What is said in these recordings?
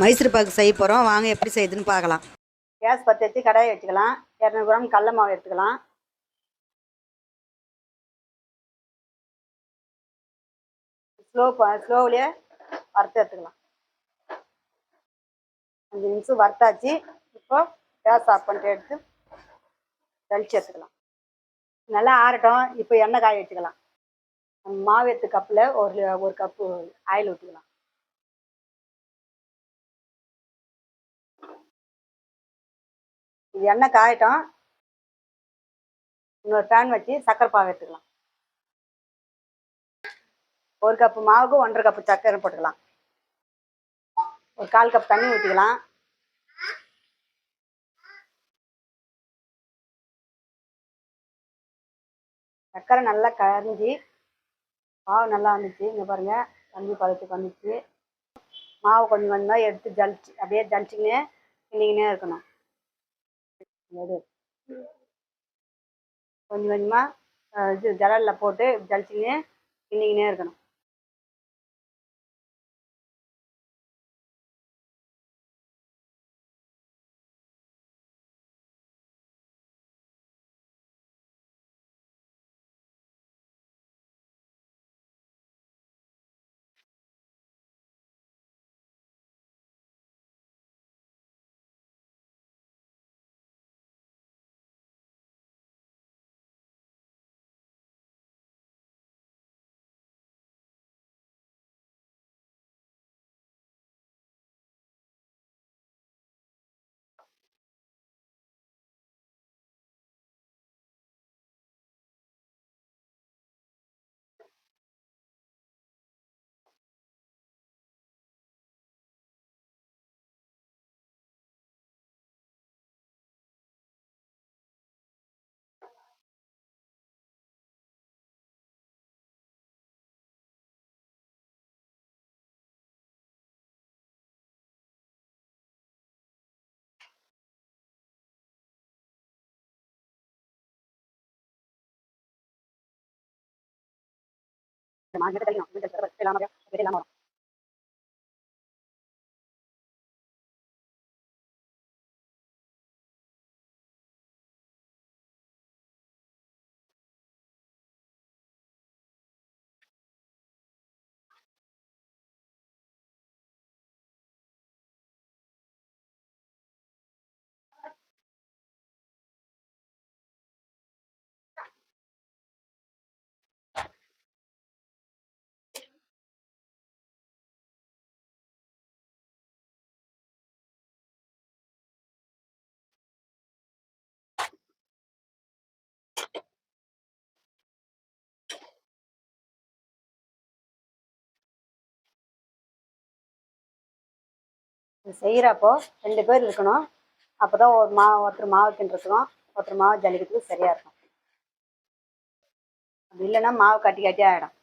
மைசூர் பாக்கு செய்ய போகிறோம் வாங்க எப்படி செய்யுதுன்னு பார்க்கலாம். கேஸ் பற்றி வச்சு கடாயை வச்சுக்கலாம். இரநூறு கிராம் கடல மாவு எடுத்துக்கலாம். ஸ்லோ ஸ்லோவிலே வறுத்து எடுத்துக்கலாம். அஞ்சு நிமிஷம் வறுத்தாச்சு. இப்போ கேஸ் ஆஃப் பண்ணிட்டு எடுத்து தெளிச்சு எடுத்துக்கலாம். நல்லா ஆறட்டும். இப்போ எண்ணெய் காய வச்சுக்கலாம். மாவு எடுத்து கப்பில் ஒரு ஒரு கப்பு ஆயில் ஊற்றிக்கலாம் இது எண்ணெய் காயட்டும். இன்னொரு பேன் வச்சு சக்கரை பாகு எடுத்துக்கலாம். ஒரு கப்பு மாவுக்கு ஒன்றரை கப்பு சக்கரை போட்டுக்கலாம். ஒரு கால் கப் தண்ணி ஊற்றிக்கலாம் சக்கரை நல்லா கரைஞ்சி மாவு நல்லா வந்துச்சு. இங்கே பாருங்கள் தண்ணி பதத்துக்கு வந்துச்சு. மாவு கொஞ்சம் கொஞ்சமாக எடுத்து ஜலிச்சு அப்படியே ஜலிச்சிக்கினே கிண்டிக்கினே இருக்கணும். எடு கொஞ்சம் கொஞ்சமாக இது ஜலலில் போட்டு ஜலிச்சிக்கினே கிண்டிக்கினே இருக்கணும். demás, yo te digo, yo te digo, yo te digo, yo te digo, yo செய்கிறப்போ ரெண்டு பேர் இருக்கணும். அப்போ தான் ஒரு மாவு ஒருத்தர் மாவு கிண்டிருக்கணும் ஒருத்தர் மாவு ஜல்லிக்கிறதுக்கு சரியாக இருக்கும். அப்படி இல்லைன்னா மாவு கட்டி கட்டி ஆகிடும்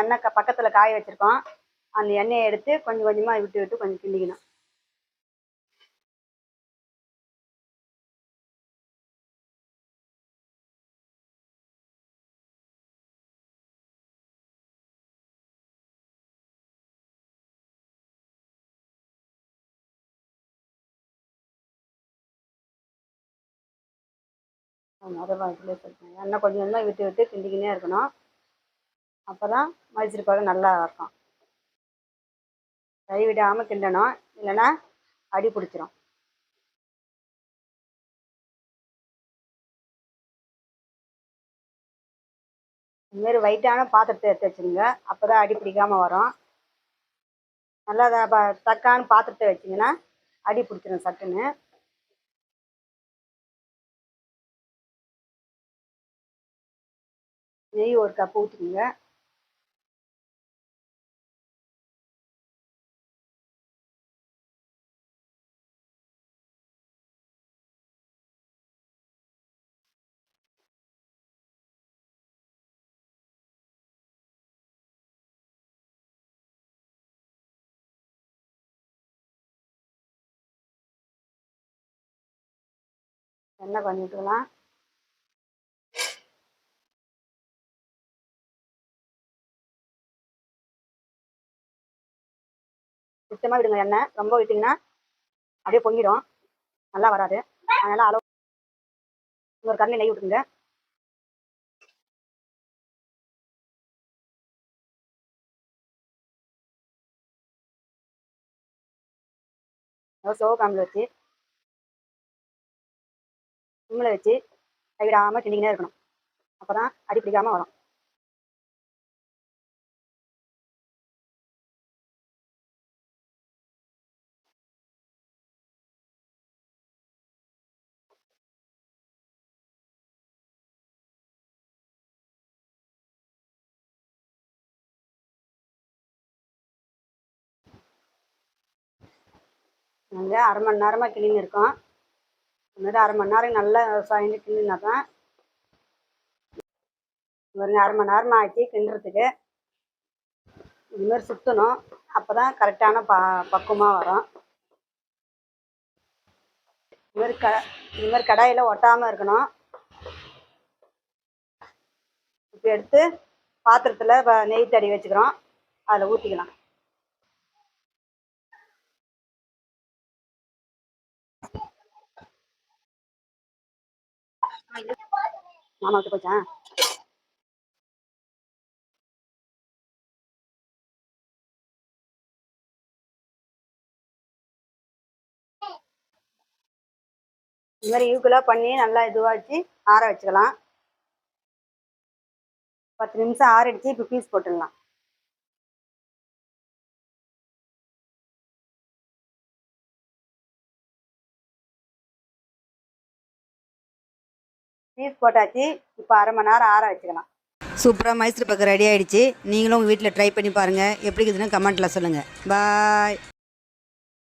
எண்ணெய் க பக்கத்தில் காய வச்சுருக்கோம். அந்த எண்ணெயை எடுத்து கொஞ்சம் கொஞ்சமாக விட்டு விட்டு கொஞ்சம் கிண்டிக்கணும். அதை இதில் சொல்லிட்டேன் எண்ணெய் கொஞ்சம் கொஞ்சமாக விட்டு விட்டு கிண்டிக்கினே இருக்கணும். அப்போ தான் மைசூர் பாகு நல்லா இருக்கும் கை விடாமல் கிண்டணும் இல்லைன்னா அடி பிடிச்சிரும். இதுமாரி வெயிட்டான பாத்திரத்தை எடுத்து வச்சுருங்க. அப்போ தான் அடி பிடிக்காமல் வரும். நல்லா தக்கான பாத்திரத்தை வச்சிங்கன்னா அடி பிடிச்சிரும் சட்டுன்னு. நெய் ஒரு கப் ஊற்றுக்குங்க என்ன கொஞ்சம் சுத்தமாக விடுங்க எண்ணெய். ரொம்ப விட்டிங்கன்னா அப்படியே பொங்கிடும். நல்லா வராது. அதனால் அளவு ஒரு கரண்டி நெய் விட்டுருங்க. ஸ்டவ் காமில் வச்சு உங்களை வச்சு கைவிடாமல் கிண்டிக்கினே இருக்கணும். அப்போ தான் அடி பிடிக்காமல் வரும். நாங்கள் அரை மணி நேரமாக கிளீன் இருக்கோம். அதுமாதிரி அரை மணி நேரம் நல்லா சாய்ந்து கிளீனாக தான் ஒரு அரை மணி நேரமாக ஆச்சு கிண்டுறதுக்கு. இதுமாரி சுற்றணும் அப்போ தான் கரெக்டான ப பக்குவமாக வரும். இதுமாரி க இதுமாரி கடாயில் ஒட்டாமல் இருக்கணும். இப்போ எடுத்து பாத்திரத்தில் இப்போ நெய் தடி வச்சுக்கிறோம். அதில் ஊற்றிக்கலாம் மாமா விட்டு போச்சா இந்த மாதிரி ஈக்குவலாக பண்ணி நல்லா இதுவாச்சு ஆற வச்சுக்கலாம். பத்து நிமிஷம் ஆறிடுச்சு இப்போ பீஸ் போட்டுடலாம். பீஸ் போட்டாச்சு இப்போ அரை மணி நேரம் ஆற வச்சுக்கலாம். சூப்பராக மைசூர் பக்கம் ரெடி ஆகிடுச்சி நீங்களும் உங்கள் வீட்டில் ட்ரை பண்ணி பாருங்கள் எப்படி இருக்குதுன்னு கமெண்ட்டில் சொல்லுங்கள் பாய்